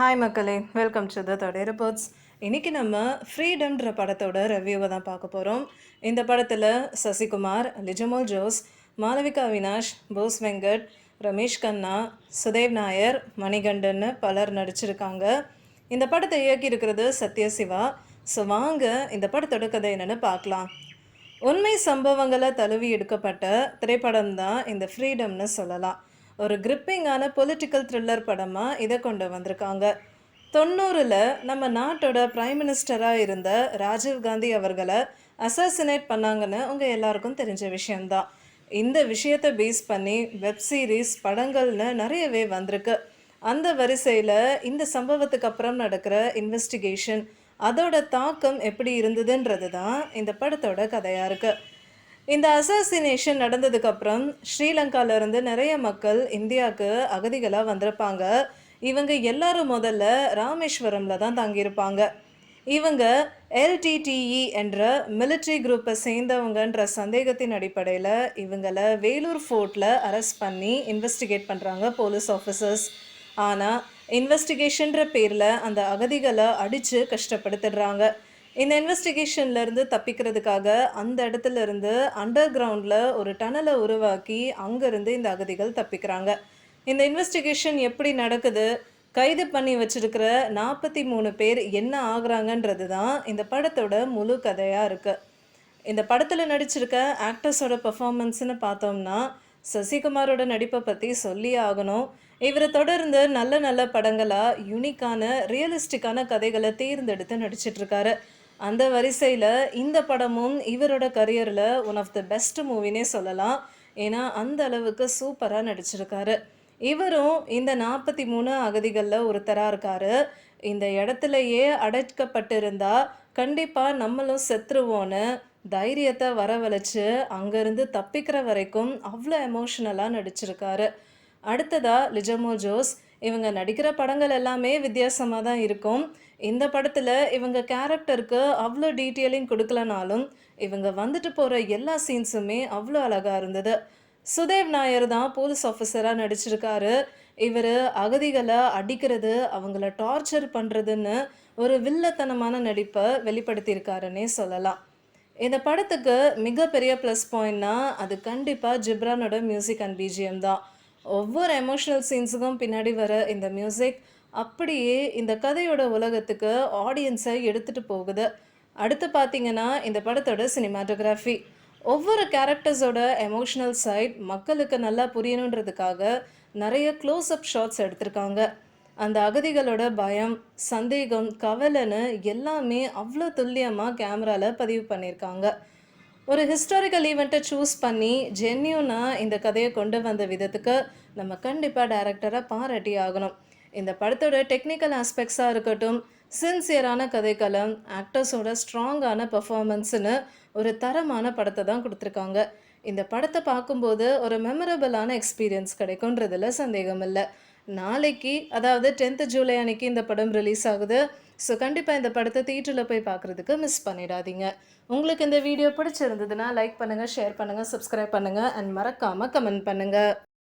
Hi மக்களே. Welcome to the தொடை reports இன்னைக்கு நம்ம ஃப்ரீடம்ன்ற படத்தோட ரிவ்யூவை தான் பார்க்க போகிறோம் இந்த படத்தில் சசிகுமார் லிஜமோல் ஜோஸ் மாளவிகா அவினாஷ் போஸ் வெங்கட் ரமேஷ் கண்ணா சுதேவ் நாயர் மணிகண்டன்னு பலர் நடிச்சிருக்காங்க. இந்த படத்தை இயக்கியிருக்கிறது சத்யசிவா ஸோ வாங்க இந்த படத்தோட கதை என்னென்னு பார்க்கலாம். உண்மை சம்பவங்களை தழுவி எடுக்கப்பட்ட திரைப்படம் தான் இந்த ஃப்ரீடம்னு சொல்லலாம். ஒரு கிரிப்பிங்கான பொலிட்டிக்கல் த்ரில்லர் படமாக இதை கொண்டு வந்திருக்காங்க. தொண்ணூறில் நம்ம நாட்டோட பிரைம் மினிஸ்டராக இருந்த ராஜீவ் காந்தி அவர்களை அசாசினேட் பண்ணாங்கன்னு உங்கள் எல்லாருக்கும் தெரிஞ்ச விஷயந்தான் இந்த விஷயத்தை பேஸ் பண்ணி வெப் சீரிஸ் படங்கள்னு நிறையவே வந்திருக்கு. அந்த வரிசையில் இந்த சம்பவத்துக்கு அப்புறம் நடக்கிற இன்வெஸ்டிகேஷன் அதோட தாக்கம் எப்படி இருந்ததுன்றது தான் இந்த படத்தோட கதையாக இருக்குது இந்த அசாசினேஷன் நடந்ததுக்கப்புறம் ஸ்ரீலங்காவிலேருந்து நிறைய மக்கள் இந்தியாவுக்கு அகதிகளாக வந்திருப்பாங்க. இவங்க எல்லாரும் முதல்ல ராமேஸ்வரமில் தான் தங்கியிருப்பாங்க. இவங்க எல்டிடிஇ என்ற மிலிட்ரி குரூப்பை சேர்ந்தவங்கன்ற சந்தேகத்தின் அடிப்படையில் இவங்களை வேலூர் ஃபோர்ட்டில் அரெஸ்ட் பண்ணி இன்வெஸ்டிகேட் பண்ணுறாங்க போலீஸ் ஆஃபீஸர்ஸ் ஆனால் இன்வெஸ்டிகேஷன்ற பேரில் அந்த அகதிகளை அடித்து கஷ்டப்படுத்திடுறாங்க. இந்த இன்வெஸ்டிகேஷன்லேருந்து தப்பிக்கிறதுக்காக அந்த இடத்துல இருந்து அண்டர் கிரவுண்டில் ஒரு டனலை உருவாக்கி அங்கேருந்து இந்த அகதிகள் தப்பிக்கிறாங்க. இந்த இன்வெஸ்டிகேஷன் எப்படி நடக்குது? கைது பண்ணி வச்சிருக்கிற நாற்பத்தி மூணு பேர் என்ன ஆகுறாங்கன்றது தான் இந்த படத்தோட முழு கதையாக இருக்குது இந்த படத்தில் நடிச்சிருக்க ஆக்டர்ஸோட பெர்ஃபார்மன்ஸ்னு பார்த்தோம்னா சசிகுமாரோட நடிப்பை பற்றி சொல்லி ஆகணும். இவரை தொடர்ந்து நல்ல நல்ல படங்களாக யூனிக்கான ரியலிஸ்டிக்கான கதைகளை தேர்ந்தெடுத்து நடிச்சிட்ருக்காரு அந்த வரிசையில் இந்த படமும் இவரோட கரியரில் ஒன் ஆஃப் த பெஸ்ட் மூவினே சொல்லலாம். ஏன்னா அந்த அளவுக்கு சூப்பராக நடிச்சிருக்காரு. இவரும் இந்த நாற்பத்தி மூணு அகதிகளில் ஒருத்தராக இருக்காரு. இந்த இடத்துலையே அடைக்கப்பட்டிருந்தா கண்டிப்பாக நம்மளும் செத்துருவோன்னு தைரியத்தை வரவழைச்சு அங்கேருந்து தப்பிக்கிற வரைக்கும் அவ்வளோ எமோஷ்னலாக நடிச்சிருக்காரு. அடுத்ததா லிஜமோ ஜோஸ். இவங்க நடிக்கிற படங்கள் எல்லாமே வித்தியாசமாக தான் இருக்கும். இந்த படத்தில் இவங்க கேரக்டருக்கு அவ்வளோ டீட்டெயிலிங் கொடுக்கலனாலும் இவங்க வந்துட்டு போகிற எல்லா சீன்ஸுமே அவ்வளோ அழகாக இருந்தது. சுதேவ் நாயர் தான் போலீஸ் ஆஃபீஸராக நடிச்சிருக்காரு. இவர் அகதிகளை அடிக்கிறது அவங்கள டார்ச்சர் பண்ணுறதுன்னு ஒரு வில்லத்தனமான நடிப்பை வெளிப்படுத்தியிருக்காருன்னே சொல்லலாம். இந்த படத்துக்கு மிகப்பெரிய ப்ளஸ் பாயிண்ட்னா அது கண்டிப்பாக ஜிப்ரானோட மியூசிக் அண்ட் பிஜிஎம் தான். ஒவ்வொரு எமோஷ்னல் சீன்ஸுக்கும் பின்னாடி வர இந்த மியூசிக் அப்படியே இந்த கதையோட உலகத்துக்கு ஆடியன்ஸை எடுத்துகிட்டு போகுது. அடுத்து பார்த்தீங்கன்னா இந்த படத்தோட சினிமாட்டோகிராஃபி ஒவ்வொரு கேரக்டர்ஸோட எமோஷ்னல் சைட் மக்களுக்கு நல்லா புரியணுன்றதுக்காக நிறைய க்ளோஸ் அப் ஷாட்ஸ் எடுத்திருக்காங்க. அந்த அகதிகளோட பயம் சந்தேகம் கவலைன்னு எல்லாமே அவ்வளோ துல்லியமாக கேமராவில் பதிவு பண்ணியிருக்காங்க ஒரு ஹிஸ்டாரிக்கல் ஈவெண்ட்டை சூஸ் பண்ணி ஜென்யூனாக இந்த கதையை கொண்டு வந்த விதத்துக்கு நம்ம கண்டிப்பாக டேரக்டரை பாராட்டி ஆகணும். இந்த படத்தோட டெக்னிக்கல் ஆஸ்பெக்ட்ஸாக இருக்கட்டும் சின்சியரான கதைக்களம் ஆக்டர்ஸோட ஸ்ட்ராங்கான பர்ஃபார்மன்ஸ்னு ஒரு தரமான படத்தை தான் கொடுத்துருக்காங்க. இந்த படத்தை பார்க்கும்போது ஒரு மெமரபிளான எக்ஸ்பீரியன்ஸ் கிடைக்குன்றதில் சந்தேகம் இல்லை நாளைக்கு அதாவது டென்த்து ஜூலை அன்னைக்கு இந்த படம் ரிலீஸ் ஆகுது. ஸோ கண்டிப்பாக இந்த படத்தை தியேட்டரில் போய் பார்க்குறதுக்கு மிஸ் பண்ணிடாதீங்க. உங்களுக்கு இந்த வீடியோ பிடிச்சிருந்ததுன்னா லைக் பண்ணுங்கள் ஷேர் பண்ணுங்கள் சப்ஸ்கிரைப் பண்ணுங்கள் அண்ட் மறக்காமல் கமெண்ட் பண்ணுங்கள்